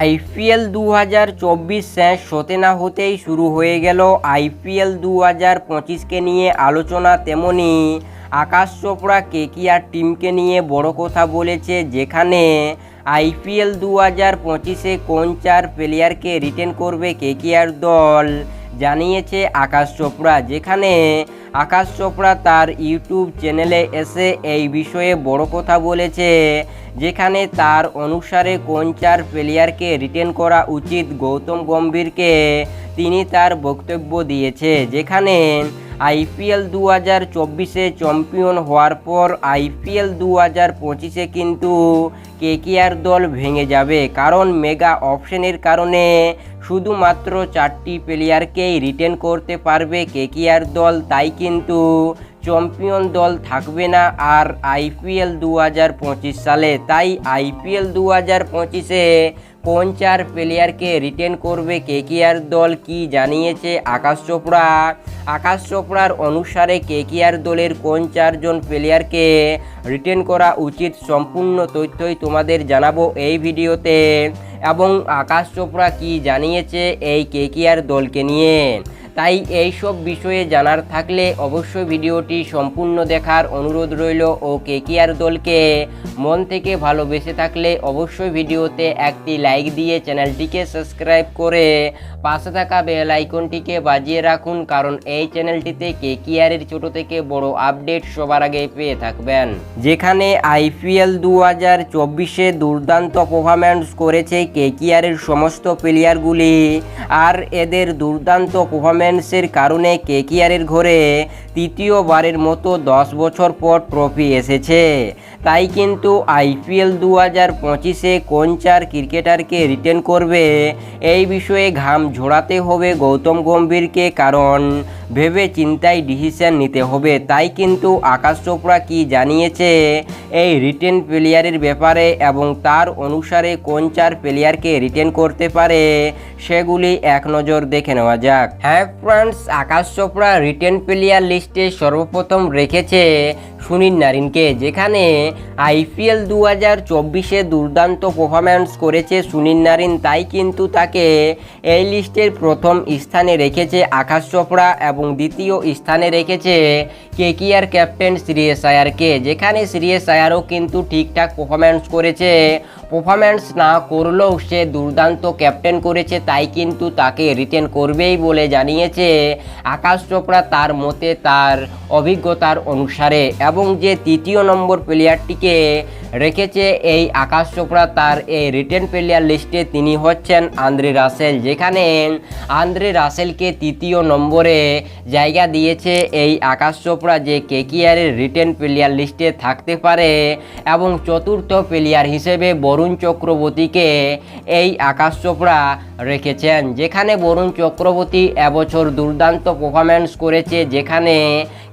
IPL দু হাজার চব্বিশ শেষ হতে না হতেই শুরু হয়ে গেল আইপিএল দু হাজার পঁচিশকে নিয়ে আলোচনা তেমনি। আকাশ চোপড়া কেকিআর টিমকে নিয়ে বড় কথা বলেছে যেখানে আইপিএল দু হাজার পঁচিশে কোন চার প্লেয়ারকে রিটেন করবে কেকিআর দল জানিয়েছে আকাশ চোপড়া, যেখানে আকাশ চোপড়া তার ইউটিউব চ্যানেলে এসে এই বিষয়ে বড় কথা বলেছে, যেখানে তার অনুসারে কোন চার প্লেয়ারকে রিটেন করা উচিত গৌতম গম্ভীরকে তিনি তার বক্তব্য দিয়েছে, যেখানে আইপিএল দু হাজার চব্বিশে চ্যাম্পিয়ন হওয়ার পর আইপিএল দু হাজার পঁচিশে কিন্তু কেকেআর দল ভেঙে যাবে। কারণ মেগা অপশনের কারণে শুধুমাত্র চারটি প্লেয়ারকেই রিটেন করতে পারবে কেকেআর দল, তাই কিন্তু চ্যাম্পিয়ন দল থাকবে না আর আইপিএল দু হাজার পঁচিশ সালে। তাই আইপিএল দু হাজার পঁচিশে কোন চার প্লেয়ারকে রিটেন করবে কেকেআর দল কি জানিয়েছে আকাশ চোপড়া। আকাশ চোপড়ার অনুসারে কেকেআর দলের কোন চারজন প্লেয়ারকে রিটেন করা উচিত সম্পূর্ণ তথ্যই তোমাদের জানাব এই ভিডিওতে। এবং আকাশ চোপড়া কি জানিয়েছে এই কেকেআর দলকে নিয়ে? তাই এই সব বিষয়ে জানার থাকলে অবশ্যই ভিডিওটি সম্পূর্ণ দেখার অনুরোধ রইল ও কে কেকিআর দলকে। মন থেকে ভালোবেসে থাকলে অবশ্যই ভিডিওতে একটি লাইক দিয়ে চ্যানেলটিকে সাবস্ক্রাইব করে পাশে থাকা বেল আইকনটিকে বাজিয়ে রাখুন, কারণ এই চ্যানেলটিতে কে কেকিআরের ছোট থেকে বড় আপডেট সবার আগে পেয়ে থাকবেন। যেখানে আইপিএল দু হাজার চব্বিশে দুর্দান্ত পারফরম্যান্স করেছে কে কেকিআরের সমস্ত প্লেয়ারগুলি আর এদের দুর্দান্ত পারফরম্যান্সের কারণে কেকিআরের ঘরে তৃতীয়বারের মতো দশ বছর পর ট্রফি এসেছে। তাই কিন্তু আইপিএল দু হাজার পঁচিশে কোন চার ক্রিকেটারকে রিটার্ন করবে, এই বিষয়ে ঘাম ঝোড়াতে হবে গৌতম গম্ভীরকে। কারণ ভেবে চিন্তায় ডিসিশন নিতে হবে। তাই কিন্তু আকাশ চোপড়া কি জানিয়েছে? এই রিটেন প্লেয়ারের ব্যাপারে এবং তার অনুসারে কোন চার প্লেয়ারকে রিটেন করতে পারে, সেগুলি এক নজর দেখে নেওয়া যাক। হ্যাঁ friends Akash Chopra retain player লিস্টে সর্বপ্রথম রেখেছে সুনীল নারিনকে, যেখানে আইপিএল দু হাজার চব্বিশে দুর্দান্ত পারফরম্যান্স করেছে সুনীল নারিন, তাই কিন্তু তাকে এই লিস্টের প্রথম স্থানে রেখেছে আকাশ চোপড়া এবং দ্বিতীয় স্থানে রেখেছে কেকিআর ক্যাপ্টেন শ্রীয়েশ আয়ারকে, যেখানে শ্রীয়েশ আয়ারও কিন্তু ঠিকঠাক পারফরম্যান্স করেছে। পারফরম্যান্স না করলেও সে দুর্দান্ত ক্যাপ্টেন করেছে, তাই কিন্তু তাকে রিটেন করবেই বলে জানিয়েছে আকাশ চোপড়া তার মতে তার অভিজ্ঞতার অনুসারে এবং যে তৃতীয় নম্বর প্লেয়ারটিকে え রেখেছে এই আকাশ চোপড়া তার এই রিটেন প্লেয়ার লিস্টে তিনি হচ্ছেন আন্দ্রে রাসেল, যেখানে আন্দ্রে রাসেলকে তৃতীয় নম্বরে জায়গা দিয়েছে এই আকাশ চোপড়া যে কে কেকিআরের রিটেন প্লেয়ার লিস্টে থাকতে পারে এবং চতুর্থ প্লেয়ার হিসেবে বরুণ চক্রবর্তীকে এই আকাশ চোপড়া রেখেছেন, যেখানে বরুণ চক্রবর্তী এবছর দুর্দান্ত পারফরম্যান্স করেছে, যেখানে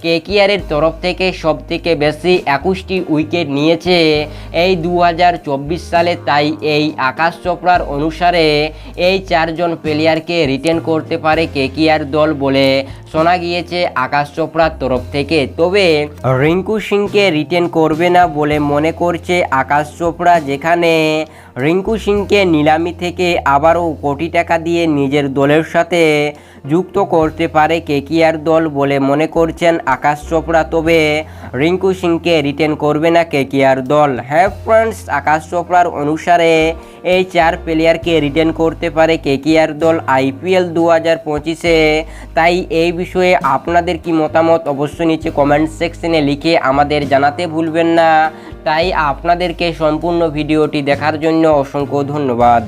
কে কেকিআরের তরফ থেকে সবথেকে বেশি একুশটি উইকেট নিয়েছে এই দুহাজার চব্বিশ সালে তাই এই আকাশ চোপড়ার অনুসারে এই চারজন প্লেয়ারকে রিটেন করতে পারে কেকিআর দল বলে শোনা গিয়েছে আকাশ চোপড়ার তরফ থেকে। তবে রিঙ্কু সিংকে রিটেন করবে না বলে মনে করছে আকাশ চোপড়া, যেখানে রিঙ্কু সিংকে নিলামি থেকে আবারও কোটি টাকা দিয়ে নিজের দলের সাথে যুক্ত করতে পারে কেকিআর দল বলে মনে করছেন আকাশ চোপড়া। তবে রিঙ্কু সিংকে রিটেন করবে না কেকিআর দল। হ্যাঁ ফ্রেন্ডস আকাশ চোপড়ার অনুসারে এই চার প্লেয়ারকে রিটেন করতে পারে কেকিআর দল আইপিএল দু হাজার পঁচিশে। তাই এই বিষয়ে আপনাদের কি মতামত অবশ্যই নিচে কমেন্ট সেকশনে লিখে আমাদের জানাতে ভুলবেন না। তাই আপনাদেরকে সম্পূর্ণ ভিডিওটি দেখার জন্য অসংখ্য ধন্যবাদ।